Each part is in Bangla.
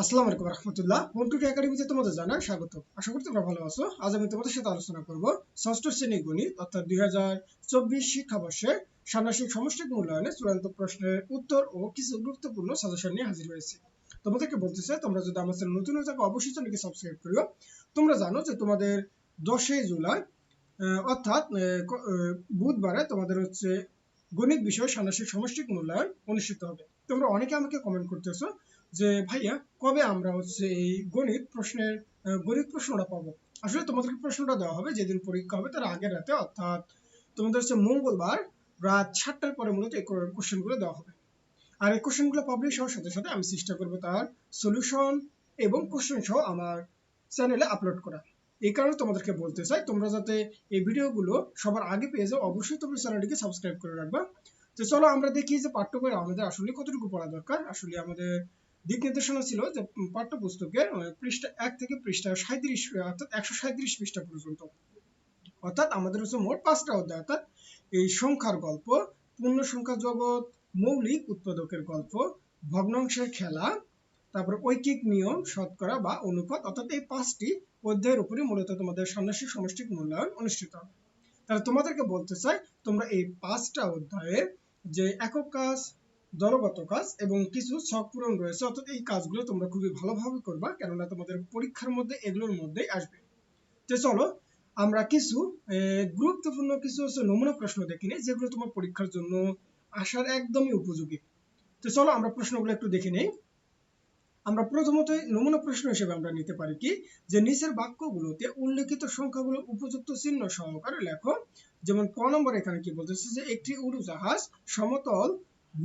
আসসালামু আলাইকুম রহমতুল্লাহ। হোম টুটি একাডেমিতে তোমাদের জানাই স্বাগত আশা করি তোমরা ভালো আছো। আজ আমি তোমাদের সাথে আলোচনা করব ষষ্ঠ শ্রেণি গণিত, অর্থাৎ দুই হাজার চব্বিশ শিক্ষাবর্ষে ষান্মাসিক সমষ্টিক মূল্যায়নে চূড়ান্ত প্রশ্নের উত্তর ও কিছু গুরুত্বপূর্ণ সাজেশন নিয়ে হাজির হয়েছি। তোমাদেরকে বলতে চাই, তোমরা যদি আমার চ্যানেল নতুন হয়ে থাকো, অবশ্যই চ্যানেলকে সাবস্ক্রাইব করিও। তোমরা জানো যে তোমাদের দশই জুলাই অর্থাৎ বুধবারে তোমাদের হচ্ছে গণিত বিষয়ে ষান্মাসিক সমষ্টিক মূল্যায়ন অনুষ্ঠিত হবে। তোমরা অনেকে আমাকে কমেন্ট করতেছো যে, ভাইয়া, কবে আমরা হচ্ছে এই গণিত প্রশ্নের গণিত প্রশ্নটা পাবো? আসলে তোমাদেরকে প্রশ্নটা দেওয়া হবে যেদিন পরীক্ষা হবে তার আগের রাতে, অর্থাৎ তোমাদের হচ্ছে মঙ্গলবার রাত সাতটার পরে মূলত এই কোশ্চেনগুলো দেওয়া হবে। আর এই কোশ্চেনগুলো পাবলিশ হওয়ার সাথে সাথে আমি চেষ্টা করব তার সলিউশন এবং কোশ্চেন সহ আমার চ্যানেলে আপলোড করা এই কারণে তোমাদেরকে বলতে চাই, তোমরা যাতে এই ভিডিওগুলো সবার আগে পেয়ে যাও, অবশ্যই তোমরা চ্যানেলটিকে সাবস্ক্রাইব করে রাখবা। তো চলো আমরা দেখি যে পাঠ্য বই আমাদের আসলে কতটুকু পড়া দরকার। আসলে আমাদের দিক নির্দেশনা ছিল যে পাঠ্যপুস্তকের পৃষ্ঠা এক থেকে পৃষ্ঠা সাঁত্রিশ অর্থাৎ একশো সাঁত্রিশ পৃষ্ঠা পর্যন্ত। অর্থাৎ আমাদের হচ্ছে মোট পাঁচটা অধ্যায়, অর্থাৎ এই সংখ্যার গল্প, পূর্ণ সংখ্যা জগৎ, মৌলিক উৎপাদকের গল্প, ভগ্নাংশের খেলা, তারপর ঐকিক নিয়ম, শতকরা বা অনুপাত, অর্থাৎ এই পাঁচটি অধ্যায়ের উপরে মূলত তোমাদের ষান্মাসিক সমষ্টিক মূল্যায়ন অনুষ্ঠিত। হবে তাহলে তোমাদেরকে বলতে চাই, তোমরা এই পাঁচটা অধ্যায়ে যে একক কাজ দলগত কাজ এবং কিছু ছক পূরণ রয়েছে। অর্থাৎ এই কাজগুলো তোমরা খুবই ভালোভাবে করবা, কেননা তোমাদের পরীক্ষার মধ্যে এগুলোর মধ্যেই আসবে। তো চলো, আমরা কিছু গুরুত্বপূর্ণ কিছু নমুনা প্রশ্ন দেখি নিই যেগুলো তোমার পরীক্ষার জন্য আসার একদমই উপযোগী। তো চলো, আমরা প্রশ্নগুলো একটু দেখে নেই। আমরা প্রথমত নমুনা প্রশ্ন হিসেবে আমরা নিতে পারি কি, যে নিচের বাক্যগুলোতে উল্লেখিত সংখ্যাগুলো উপযুক্ত চিহ্ন সহকারে লেখো। যেমন ক নম্বর এখানে কি বলতেছে যে, একটি উড়োজাহাজ সমতল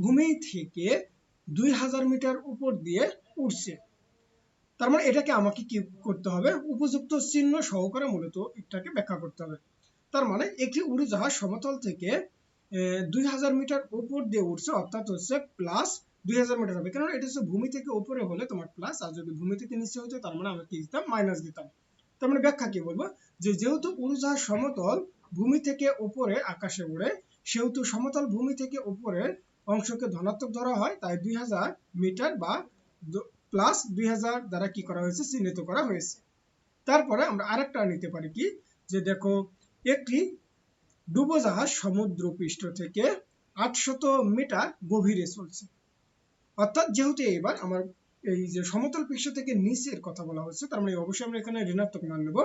ভূমি থেকে দুই হাজার মিটার উপর দিয়ে উঠছে। তার মানে এটাকে আমাকে কি করতে হবে? উপযুক্ত চিহ্ন সহকারে মূলত এটাকে ব্যাখ্যা করতে হবে। তার মানে একটি উড়োজাহাজ সমতল থেকে দুই হাজার মিটার উপর দিয়ে উঠছে, অর্থাৎ হচ্ছে প্লাস দুই হাজার মিটার হবে। কারণ এটা হচ্ছে ভূমি থেকে উপরে হলে তোমার প্লাস আর যদি ভূমি থেকে নিচে হতো তার মানে আমরা কি দিতাম? মাইনাস দিতাম। তার মানে ব্যাখ্যা কি বলব? যে যেহেতু উড়োজাহাজ সমতল ভূমি থেকে উপরে আকাশে উড়ে, সেহেতু সমতল ভূমি থেকে উপরের অংশকে ধনাত্মক ধরা হয়, তাই দুই হাজার মিটার বা প্লাস দুই হাজার দ্বারা কি করা হয়েছে? চিহ্নিত করা হয়েছে। তারপরে আমরা আরেকটা নিতে পারি কি? যে দেখো, একটি ডুবোজাহাজ সমুদ্র পৃষ্ঠ থেকে আটশত মিটার গভীরে চলছে। অর্থাৎ যেহেতু এবার আমার এই যে সমতল পৃষ্ঠ থেকে নিচের কথা বলা হচ্ছে, তার মানে অবশ্যই আমরা এখানে ঋণাত্মক মান নেব।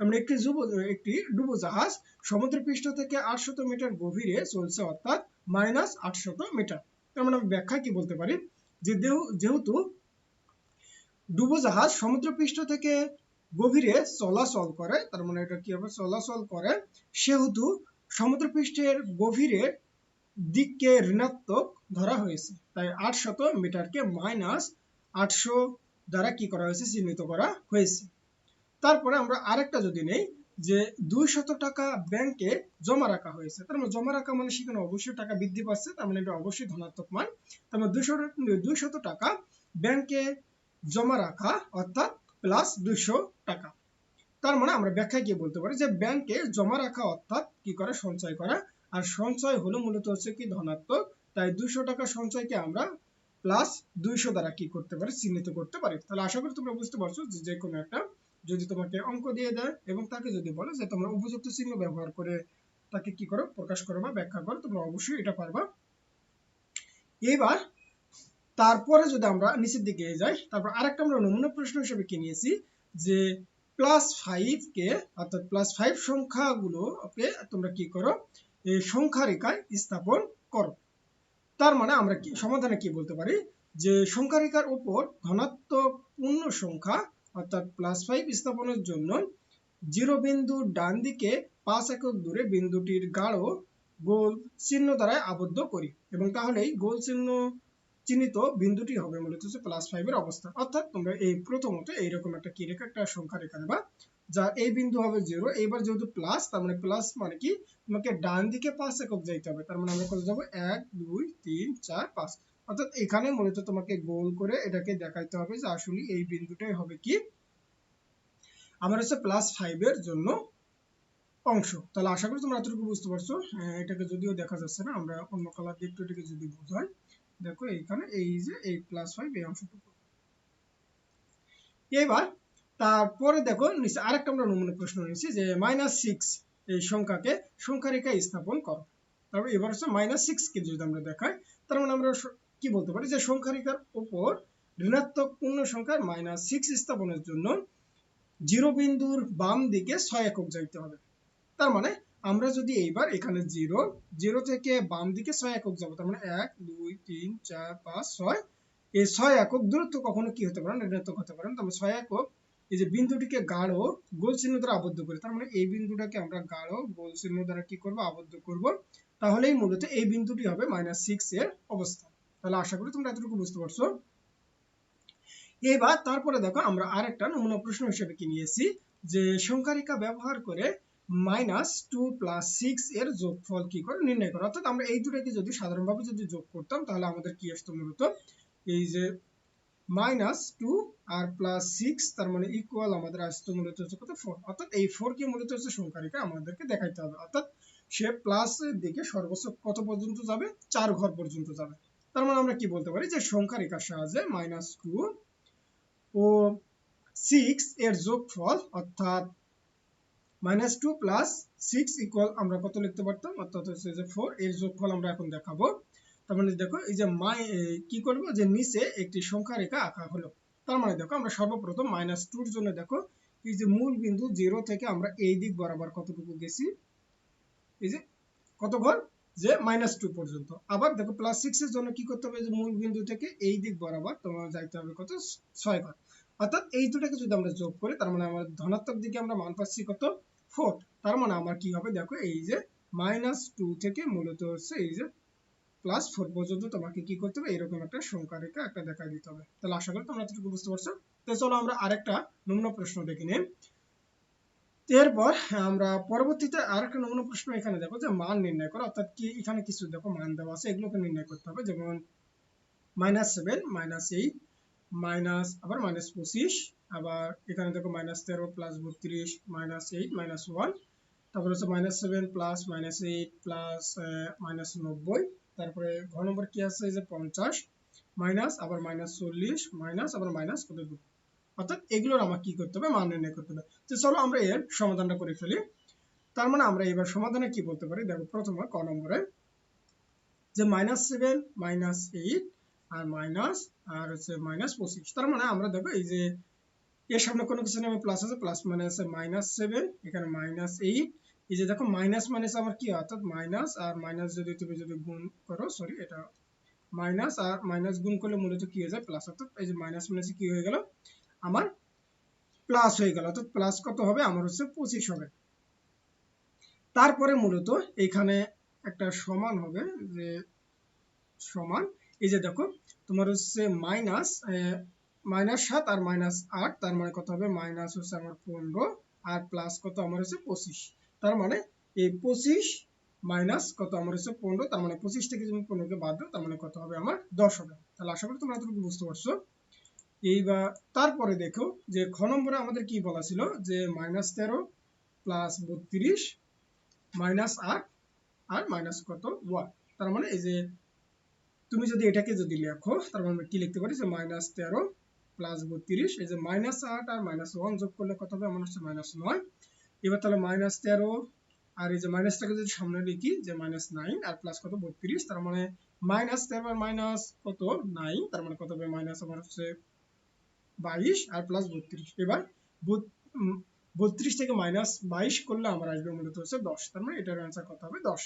আমরা একটি যুব, একটি ডুবোজাহাজ সমুদ্র পৃষ্ঠ থেকে আটশত মিটার গভীরে চলছে, অর্থাৎ মাইনাস আটশত মিটার তার মানে আমি ব্যাখ্যা কি বলতে পারি? যে যেহেতু ডুবোজাহাজ সমুদ্রপৃষ্ঠ থেকে গভীরে চলাচল করে, তার মানে এটা কি হবে? চলাচল করে। সেহেতু সমুদ্রপৃষ্ঠের গভীরে দিককে ঋণাত্মক ধরা হয়েছে। তাই আটশত মিটারকে মাইনাস আটশো দ্বারা কি করা হয়েছে? চিহ্নিত করা হয়েছে। তারপরে আমরা আরেকটা যদি নেই যে দুই শত টাকা ব্যাংকে জমা রাখা হয়েছে। তার মানে জমা রাখা মানে সেখানে অবশ্যই টাকা বৃদ্ধি পাচ্ছে, তার মানে এটা অবশ্যই ধনাত্মক মান। তার মানে দুইশো দুই শত টাকা ব্যাংকে জমা রাখা, অর্থাৎ প্লাস দুইশো টাকা। তার মানে আমরা ব্যাখ্যায় কি বলতে পারি যে ব্যাংকে জমা রাখা, অর্থাৎ কি করে? সঞ্চয় করা। আর সঞ্চয় হলো মূলত হচ্ছে কি ধনাত্মক, তাই দুইশো টাকা সঞ্চয়কে আমরা প্লাস দুইশো দ্বারা কি করতে পারি? চিহ্নিত করতে পারি। তাহলে আশা করি তোমরা বুঝতে পারছ যে কোনো একটা যদি তোমাকে অঙ্ক দিয়ে দেয় এবং তাকে যদি বলে যে তোমরা উপযুক্ত চিহ্ন ব্যবহার করে তাকে কি করো, প্রকাশ করো বা ব্যাখ্যা করো, তোমরা অবশ্যই এটা পারবা। এবার তারপরে যদি আমরা নিচের দিকে যাই, তারপর আরেকটা আমরা নমুনা প্রশ্ন হিসেবে কি নিয়েছি, যে প্লাস ফাইভ কে, অর্থাৎ প্লাস ফাইভ সংখ্যাগুলোকে তোমরা কি করো, এই সংখ্যা রেখায় স্থাপন করো। তার মানে আমরা কি, সমাধানে কি বলতে পারি, যে সংখ্যা রেখার উপর ধনাত্মক পূর্ণ সংখ্যা অর্থাৎ প্লাস ফাইভ স্থাপনের জন্য জিরো বিন্দু ডান দিকে পাঁচ একক দূরে বিন্দুটির গাঢ় গোল চিহ্ন দ্বারা আবদ্ধ করি এবং তাহলেই গোল চিহ্ন চিহ্নিত বিন্দুটি হবে মূলত হচ্ছে প্লাস ফাইভ এর অবস্থা। অর্থাৎ তোমরা এই প্রথমত এইরকম একটা কি রেখা, একটা সংখ্যা রেখা নেবা যা এই বিন্দু হবে জিরো এইবার যেহেতু প্লাস তার মানে প্লাস মানে কি? তোমাকে ডান দিকে পাঁচ একক যাইতে হবে। তার মানে আমরা কত যাব? এক, দুই, তিন, চার, পাঁচ। অর্থাৎ এখানে মূলত তোমাকে গোল করে এটাকে দেখাইতে হবে যে আসলে এই বিন্দুটাই হবে কি? আমার হচ্ছে প্লাস ফাইভ এর জন্য অংশ। তাহলে আশা করি তোমরা এতটুকু বুঝতে পারছ। এটাকে যদিও দেখা যাচ্ছে না, আমরা অন্য কালার দিয়ে একটু এটাকে যদি বোঝাই। দেখো এইখানে এই যে এই প্লাস ফাইভ এই অংশটুকু। এবার তারপরে দেখো নিচে আরেকটা আমরা নমুনা প্রশ্ন নিয়েছি যে মাইনাস সিক্স এই সংখ্যাকে সংখ্যা রেখায় স্থাপন করো। তারপর এবার হচ্ছে মাইনাস সিক্স কে যদি আমরা দেখাই, তার মানে আমরা কি বলতে পারি? যে সংখ্যা রেখার উপর ঋণাত্মক পূর্ণ সংখ্যার মাইনাস সিক্স স্থাপনের জন্য জিরো বিন্দুর বাম দিকে ছয় একক যাইতে হবে। তার মানে আমরা যদি এইবার এখানে জিরো জিরো থেকে বাম দিকে ছয় একক যাব, তার মানে এক, দুই, তিন, চার, পাঁচ, ছয়। এই ছয় একক দূরত্ব কখনো কি হতে পারে ঋণাত্মক হতে পারে তার মানে ছয় একক, এই যে বিন্দুটিকে গাঢ় গোল চিহ্ন দ্বারা আবদ্ধ করি, তার মানে এই বিন্দুটাকে আমরা গাঢ় গোল চিহ্ন দ্বারা কি করব? আবদ্ধ করব। তাহলেই মূলত এই বিন্দুটি হবে মাইনাস সিক্স এর অবস্থান। তাহলে আশা করি তোমরা এতটুকু বুঝতে পারছ। এবার তারপরে দেখো আমরা আরেকটা নমুনা প্রশ্ন হিসেবে কি নিয়েছি, যে সংখ্যারিকা ব্যবহার করে মাইনাস টু প্লাস সিক্স এর যোগফল কি করে নির্ণয় করা। অর্থাৎ আমরা এই দুটাকে যদি সাধারণভাবে যদি যোগ করতাম, তাহলে আমাদের কি আসতো মূলত? এই যে মাইনাস টু আর প্লাস সিক্স তার মানে ইকুয়াল আমাদের আসতো মূলত হচ্ছে কত? ফোর অর্থাৎ এই ফোর কে মূলত হচ্ছে সংখ্যারিকা আমাদেরকে দেখাইতে হবে। অর্থাৎ সে প্লাস দিকে সর্বোচ্চ কত পর্যন্ত যাবে? চার ঘর পর্যন্ত যাবে। তার মানে আমরা কি বলতে পারি যে সংখ্যারিকার সাহায্যে মাইনাস টু ও সিক্স এর যোগফল অর্থাৎ minus two plus six equal আমরা কত লিখতে পারতাম? অর্থাৎ হচ্ছে যে ফোর এর যোগফল আমরা এখন দেখাবো। তার মানে দেখো এই যে মাই কি করব? যে নিচে একটি সংখ্যা রেখা আঁকা হলো। তার মানে দেখো আমরা সর্বপ্রথম মাইনাস টুর জন্য দেখো এই যে মূল বিন্দু জিরো থেকে আমরা এই দিক বরাবর কতটুকু গেছি? এই যে কত ঘর? যে মাইনাস টু পর্যন্ত। আবার দেখো প্লাস সিক্স এর জন্য কি করতে হবে? যে মূল বিন্দু থেকে এই দিক বরাবর তোমার যাইতে হবে কত? ছয় ঘর অর্থাৎ এই দুটাকে যদি আমরা যোগ করি, তার মানে আমার ধনাত্মক দিকে আমরা মান পাচ্ছি কত? ফোর তার মানে আমার কি হবে? দেখো এই যে মাইনাস টু থেকে মূলত হচ্ছে এই যে প্লাস ফোর পর্যন্ত তোমাকে কি করতে হবে? এরকম একটা সংখ্যা রেখা একটা দেখা দিতে হবে। তাহলে আশা করি তোমরা এতটুকু বুঝতে পারছ। তো চলো আমরা আরেকটা নমুনা প্রশ্ন দেখে নিই। এরপর আমরা পরবর্তীতে আরেকটা নমুনা প্রশ্ন এখানে দেখো যে মান নির্ণয় করো, অর্থাৎ কি এখানে কিছু দেখো মান দেওয়া আছে, এগুলোকে নির্ণয় করতে হবে, যেমন minus seven minus eight minus আবার মাইনাস পঁচিশ, আবার এখানে দেখো মাইনাস তেরো প্লাস বত্রিশ মাইনাস এইট মাইনাস ওয়ান তারপরে হচ্ছে minus seven plus minus eight plus minus নব্বই, তারপরে ঘ নম্বর কি আছে যে পঞ্চাশ মাইনাস আবার মাইনাস চল্লিশ মাইনাস আবার মাইনাস কত? অর্থাৎ এগুলোর আমার কি করতে হবে? মান নির্ণয় করতে হবে। তো চলো আমরা এর সমাধানটা করে ফেলি। তার মানে আমরা এবার সমাধানে কি বলতে পারি? দেখো, প্রথমে ক নম্বরে যে মাইনাস সেভেন মাইনাস এইট আর মাইনাস আর হচ্ছে মাইনাস পঁচিশ। তার মানে আমরা দেখো এই যে এর সামনে কোনো কিছু নেই প্লাস আছে প্লাস মানে আছে মাইনাস সেভেন এখানে মাইনাস এইট এই যে দেখো মাইনাস মাইনাস আমার কি অর্থাৎ মাইনাস আর মাইনাস যদি তুমি যদি গুণ করো সরি এটা মাইনাস আর মাইনাস গুণ করলে মূলত কি হয়ে যায়? প্লাস অর্থাৎ এই যে মাইনাস মাইনাস কি হয়ে গেল? আমার প্লাস হয়ে গেল। অর্থাৎ প্লাস কত হবে? আমার হচ্ছে পঁচিশ হবে। তারপরে মূলত এখানে একটা সমান হবে যে সমান। এই যে দেখো, তোমার হচ্ছে মাইনাস মাইনাস সাত আর মাইনাস আট, তার মানে কত হবে? মাইনাস হচ্ছে আমার পনেরো আর প্লাস কত? আমার হচ্ছে পঁচিশ। তার মানে এই পঁচিশ মাইনাস কত? আমার হচ্ছে পনেরো, তার মানে পঁচিশ থেকে যদি পনেরোকে বাদ দাও, তার মানে কত হবে? আমার দশ হবে। তাহলে আশা করি তোমরা এতটুকু বুঝতে পারছ। এইবার তারপরে দেখো যে খ নম্বরে আমাদের কি বলা ছিল? যে মাইনাস তেরো প্লাস বত্রিশ মাইনাস আট, আর মাইনাস কত? ওয়ান তার মানে এই যে তুমি যদি এটাকে যদি লেখো, তার মানে কি লিখতে পারি? যে মাইনাস তেরো প্লাস বত্রিশ, এই যে মাইনাস আট আর মাইনাস ওয়ান যোগ করলে কত হবে? আমার হচ্ছে মাইনাস নয়। এবার তাহলে মাইনাস তেরো, আর এই যে মাইনাসটাকে যদি সামনে লিখি, যে মাইনাস নাইন আর প্লাস কত? বত্রিশ, তার মানে মাইনাস তেরো আর মাইনাস কত? নাইন তার মানে কত হবে? মাইনাস আমার হচ্ছে বাইশ আর প্লাস বত্রিশ। এবার বত্রিশ থেকে মাইনাস বাইশ করলে আমার আসবে মূলত হচ্ছে দশ। তার মানে এটার অ্যান্সার কত হবে? দশ।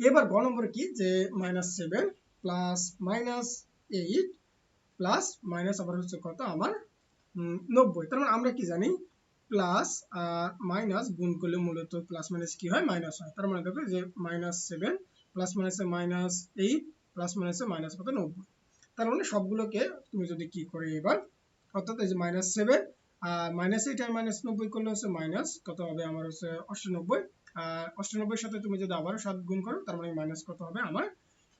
এবার গ নম্বর কি? যে minus seven plus minus eight plus minus আবার হচ্ছে কত? আমার নব্বই। তার মানে আমরা কি জানি? প্লাস আর মাইনাস গুণ করলে মূলত প্লাস মাইনাস কি হয়? মাইনাস হয়। তার মানে দেখো যে মাইনাস সেভেন প্লাস মাইনাসে মাইনাস এইট প্লাস মাইনাসে মাইনাস কত? নব্বই। তার মানে সবগুলোকে তুমি যদি কি করে এবার, অর্থাৎ এই যে মাইনাস সেভেন আর মাইনাস এইট আর মাইনাস নব্বই করলে হচ্ছে মাইনাস কত হবে আমার হচ্ছে অষ্টানব্বই, আর অষ্টানব্বইয়ের সাথে তুমি যদি আবারও সাত গুণ করো, তার মানে মাইনাস কত হবে আমার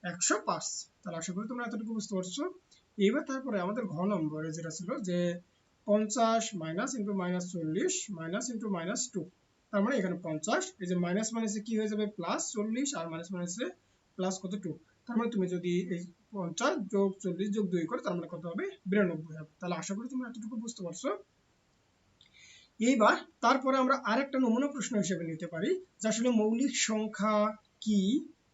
একশো পাঁচ। তাহলে আশা করি তোমরা এতটুকু বুঝতে পারছ। এইবার তারপরে আমাদের ঘ নম্বরে যেটা ছিল যে পঞ্চাশ মাইনাস ইন্টু মাইনাস চল্লিশ মাইনাস ইন্টু মাইনাস টু তার মানে এখানে পঞ্চাশ, এই যে মাইনাস মাইনাসে কি হয়ে যাবে? প্লাস চল্লিশ, আর মাইনাস মাইনাসে প্লাস কত টু তার মানে তুমি যদি এই পঞ্চাশ যোগ চল্লিশ যোগ দুই করে তার মানে কত হবে? বিরানব্বই হবে। তাহলে আশা করি তুমি এতটুকু বুঝতে পারছ। এইবার তারপরে আমরা আরেকটা নমুনা প্রশ্ন হিসেবে নিতে পারি, যে আসলে মৌলিক সংখ্যা কি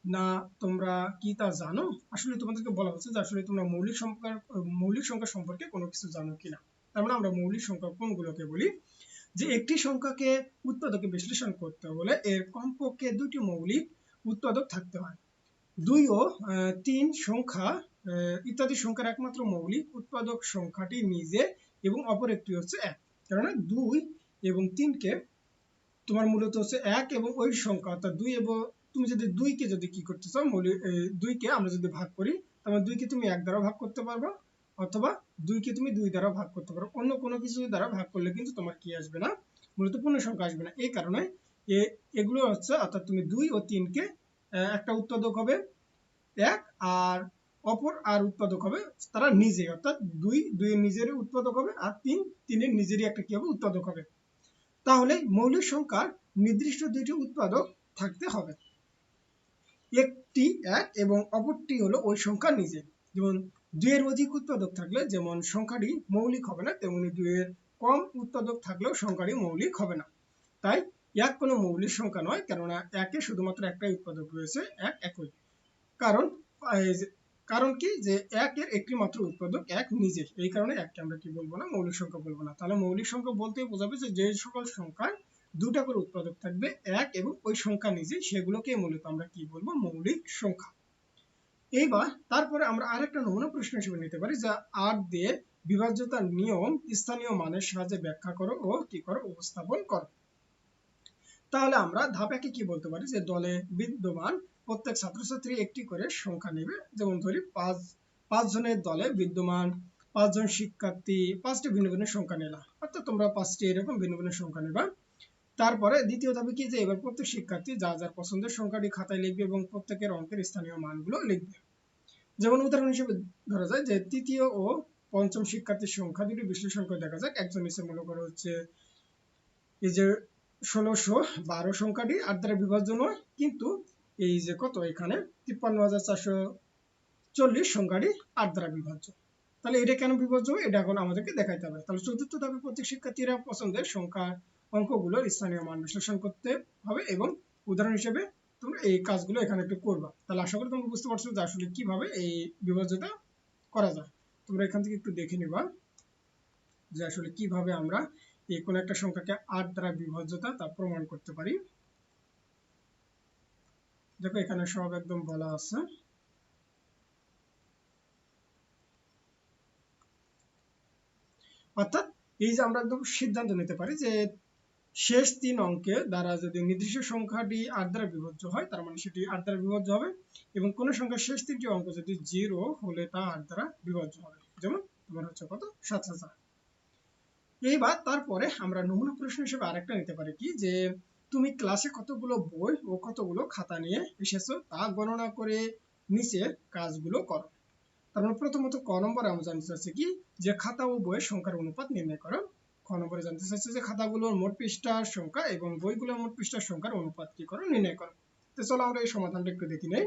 না তোমরা কি তা জানো? আসলে তোমাদেরকে বলা হচ্ছে যে আসলে তোমরা মৌলিক সংখ্যার, মৌলিক সংখ্যা সম্পর্কে কোনো কিছু জানো কিনা। তার মানে আমরা মৌলিক সংখ্যা কোনগুলোকে বলি? যে একটি সংখ্যাকে উৎপাদকে বিশ্লেষণ করতে হলে এর কমপক্ষে দুটি মৌলিক উৎপাদক থাকতে হয়। দুই ও তিন সংখ্যা ইত্যাদি সংখ্যার একমাত্র মৌলিক উৎপাদক সংখ্যাটি নিজে এবং অপর একটি হচ্ছে এক। কেননা দুই এবং তিনকে তোমার মূলত হচ্ছে এক এবং ওই সংখ্যা, অর্থাৎ দুই এবং তুমি যদি দুইকে যদি কি করতে চাও, মৌলিক দুইকে আমরা যদি ভাগ করি, তাহলে দুইকে তুমি এক দ্বারা ভাগ করতে পারবা, অথবা দুইকে তুমি দুই দ্বারা ভাগ করতে পারো অন্য কোনো কিছু দ্বারা ভাগ করলে কিন্তু তোমার কি আসবে না, মূলত পূর্ণ সংখ্যা আসবে না। এই কারণে এগুলো হচ্ছে, অর্থাৎ তুমি দুই ও তিনকে একটা উৎপাদক হবে এক, আর অপর আর উৎপাদক হবে, তারা নিজে, অর্থাৎ দুই দুই নিজের উৎপাদক হবে, আর তিন, তিনের নিজেরই একটা কি হবে, উৎপাদক হবে। তাহলে মৌলিক সংখ্যার নির্দিষ্ট দুইটি উৎপাদক থাকতে হবে। একটি এক এবং অপরটি হলো ওই সংখ্যা নিজে যেমন দুইয়ের অধিক উৎপাদক থাকলে যেমন সংখ্যাটি মৌলিক হবে না, তেমনি দুইয়ের কম উৎপাদক থাকলেও সংখ্যাটি মৌলিক হবে না। তাই এক কোনো মৌলিক সংখ্যা নয়, কেননা একে শুধুমাত্র একটাই উৎপাদক রয়েছে, এক একই। কারণ কারণ কি? যে একের একটি মাত্র উৎপাদক এক নিজে এই কারণে এককে আমরা কি বলব না, মৌলিক সংখ্যা বলব না। তাহলে মৌলিক সংখ্যা বলতে বোঝাবে যে যে সকল সংখ্যার দুটা করে উৎপাদক থাকবে, এক এবং ওই সংখ্যা নিজে সেগুলোকে মূলত আমরা কি বলব? মৌলিক সংখ্যা। এইবার, তারপরে আমরা আরেকটা নমুনা প্রশ্ন হিসেবে নিতে পারি, যা আট দিয়ে বিভাজ্যতার নিয়ম স্থানীয় মানের সাহায্যে ব্যাখ্যা করো ও কি করো, উপস্থাপন করো। তাহলে আমরা ধাপ একে কি বলতে পারি? যে দলে বিদ্যমান প্রত্যেক ছাত্রছাত্রী একটি করে সংখ্যা নেবে। যেমন ধরি পাঁচ পাঁচ জনের দলে বিদ্যমান পাঁচজন শিক্ষার্থী পাঁচটি ভিন্ন ভিন্ন সংখ্যা নিলাম অর্থাৎ তোমরা পাঁচটি এরকম ভিন্ন ভিন্ন সংখ্যা নেবা। তারপরে দ্বিতীয় ধাপে কি? যে এবার প্রত্যেক শিক্ষার্থী যা যার পছন্দের সংখ্যাটি খাতায় লিখবে এবং প্রত্যেকের অঙ্কের স্থানীয় মানগুলো লিখবে। যেমন উদাহরণ হিসেবে ধরা যায় যে তৃতীয় ও পঞ্চম শিক্ষার্থীর সংখ্যা দুটি বিশ্লেষণ করে দেখা যাক। একজন নিচে মনে করো হচ্ছে এই যে ষোলোশো বারো সংখ্যাটি আট দ্বারা বিভাজ্য নয়, কিন্তু এই যে কত এখানে? তিপ্পান্ন হাজার চারশো চল্লিশ সংখ্যাটি আট দ্বারা বিভাজ্য। তাহলে এটা কেন বিভাজ্য? এটা এখন আমাদেরকে দেখাইতে হবে। তাহলে চতুর্থ ধাপে প্রত্যেক শিক্ষার্থীরা পছন্দের সংখ্যা অঙ্কগুলোর স্থানীয় মান বিশ্লেষণ করতে হবে এবং উদাহরণ হিসেবে তোমরা এই কাজগুলো এখানে একটু করবা। তাহলে আশা করি তোমরা বুঝতে পারছ যে আসলে কীভাবে এই বিভাজ্যতা করা যায়। তোমরা এখান থেকে একটু দেখে নিবা যে আসলে কীভাবে আমরা এই কোন একটা সংখ্যাকে আট দ্বারা বিভাজ্যতা তা প্রমাণ করতে পারি। দেখো এখানে সব একদম বলা আছে। অর্থাৎ এই যে আমরা একদম সিদ্ধান্ত নিতে পারি যে শেষ তিন অঙ্কে দ্বারা যদি নির্দিষ্ট সংখ্যাটি আট দ্বারা বিভাজ্য হয়, তার মানে সেটি আট দ্বারা বিভাজ্য হবে এবং কোন সংখ্যার শেষ তিনটি অঙ্ক যদি জিরো হলে তা আট দ্বারা বিভাজ্য হবে। যেমন তোমার হচ্ছে কত? সাত হাজার। এইবার তারপরে আমরা নমুনা প্রশ্ন হিসেবে আরেকটা নিতে পারি কি? যে তুমি ক্লাসে কতগুলো বই ও কতগুলো খাতা নিয়ে এসেছ তা গণনা করে নিচে কাজগুলো করো। তার মানে প্রথমত ক নম্বরে আমরা জানতে চাচ্ছি কি? যে খাতা ও বইয়ের সংখ্যার অনুপাত নির্ণয় করো। খ নম্বরে জানতে চাচ্ছি যে খাতাগুলোর মোট পৃষ্ঠার সংখ্যা এবং বইগুলোর মোট পৃষ্ঠার সংখ্যার অনুপাত কি করো, নির্ণয় করো। তো চলো আমরা এই সমাধানটা একটু দেখি নেই।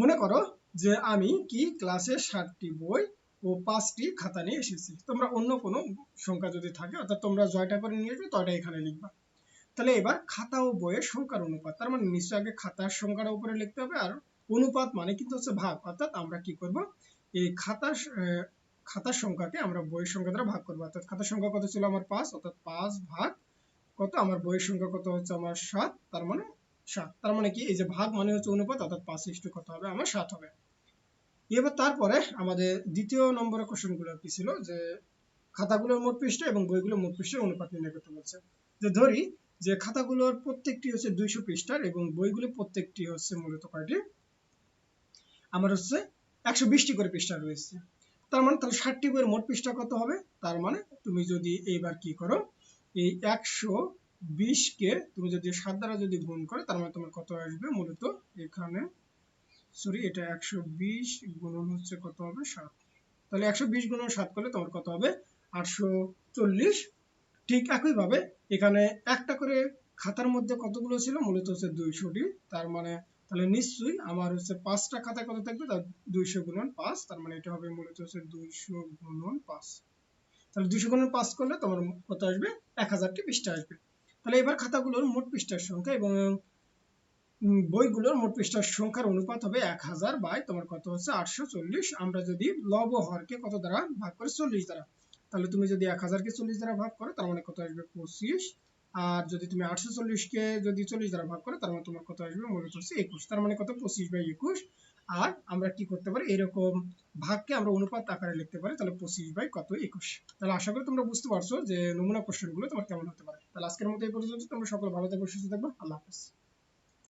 মনে করো যে আমি কি ক্লাসে ষাটটি বই ও পাঁচটি খাতা নিয়ে এসেছি। তোমরা অন্য কোনো সংখ্যা যদি থাকে, অর্থাৎ তোমরা জয়টা করে নিয়ে আসবে, তয়টা এখানে লিখবা। তাহলে এবার খাতা ও বইয়ের সংখ্যার অনুপাত। তার মানে নিশ্চয় আগে খাতার সংখ্যার উপরে লিখতে হবে, আর অনুপাত মানে কিন্তু হচ্ছে ভাগ। অর্থাৎ আমরা কি করব? এই খাতার খাতার সংখ্যাকে আমরা বইয়ের সংখ্যা দ্বারা ভাগ করব। অর্থাৎ খাতার সংখ্যা কত ছিল আমার পাঁচ? অর্থাৎ পাঁচ ভাগ কত? আমার বইয়ের সংখ্যা কত হচ্ছে আমার সাত? তার মানে সাত। তার মানে কি? এই যে ভাগ মানে হচ্ছে অনুপাত, অর্থাৎ পাঁচ ইস্টু কত হবে? আমার সাত হবে। এবার তারপরে আমাদের দ্বিতীয় নম্বরের কোশ্চেনগুলো কি ছিল? যে খাতাগুলোর মোট পৃষ্ঠা এবং বইগুলোর মোট পৃষ্ঠার অনুপাত নির্ণয় করতে বলছে। যে ধরি যে খাতাগুলোর প্রত্যেকটি হচ্ছে দুইশো পৃষ্ঠার এবং বইগুলো প্রত্যেকটি হচ্ছে মূলত কয়টি? আমার হচ্ছে একশো বিশটি করে পৃষ্ঠা রয়েছে। তার মানে তাহলে ষাটটি বইয়ের মোট পৃষ্ঠা কত হবে? তার মানে তুমি যদি এইবার কি করো, এই একশো বিশকে তুমি যদি সাত দ্বারা যদি গুণ করো, তার মানে তোমার কত আসবে? মূলত এখানে সরি, এটা একশো বিশ গুণন হচ্ছে কত হবে? সাত। তাহলে একশো বিশ গুণন সাত করলে তোমার কত হবে? আটশো চল্লিশ। ঠিক একইভাবে এখানে একটা করে খাতার মধ্যে কতগুলো ছিল? মূলত হচ্ছে দুইশোটি। তার মানে তাহলে নিশ্চয়ই আমার হচ্ছে পাঁচটা খাতায় কত থাকবে? তার দুইশো গুণন পাঁচ। তার মানে এটা হবে মূলত হচ্ছে দুইশো গুণন পাঁচ। তাহলে দুইশো গুণন পাঁচ করলে তোমার কত আসবে? এক হাজারটি পৃষ্ঠা আসবে। তাহলে এবার খাতাগুলোর মোট পৃষ্ঠার সংখ্যা এবং বইগুলোর মোট পৃষ্ঠার সংখ্যার অনুপাত হবে এক হাজার বাই তোমার কত হচ্ছে আটশো চল্লিশ। আমরা যদি লব হরকে কত দ্বারা ভাগ করে? চল্লিশ দ্বারা। তাহলে তুমি যদি এক হাজারকে চল্লিশ দ্বারা ভাগ করো, তার মানে কত আসবে? পঁচিশ। আর যদি তুমি আটশো চল্লিশকে যদি চল্লিশ দ্বারা ভাগ করো, তার মানে তোমার কত আসবে? মূলত হচ্ছে একুশ। তার মানে কত? পঁচিশ বাই একুশ। আর আমরা কি করতে পারি? এরকম ভাগকে আমরা অনুপাত আকারে লিখতে পারি। তাহলে পঁচিশ বাই কত? একুশ। তাহলে আশা করি তোমরা বুঝতে পারছ যে নমুনা কোশ্চেনগুলো তোমার কেমন হতে পারে। তাহলে আজকের মতো এই পর্যন্ত তোমরা সকলে ভালো থাকবে সুস্থ থাকবে আল্লাহ হাফেজ।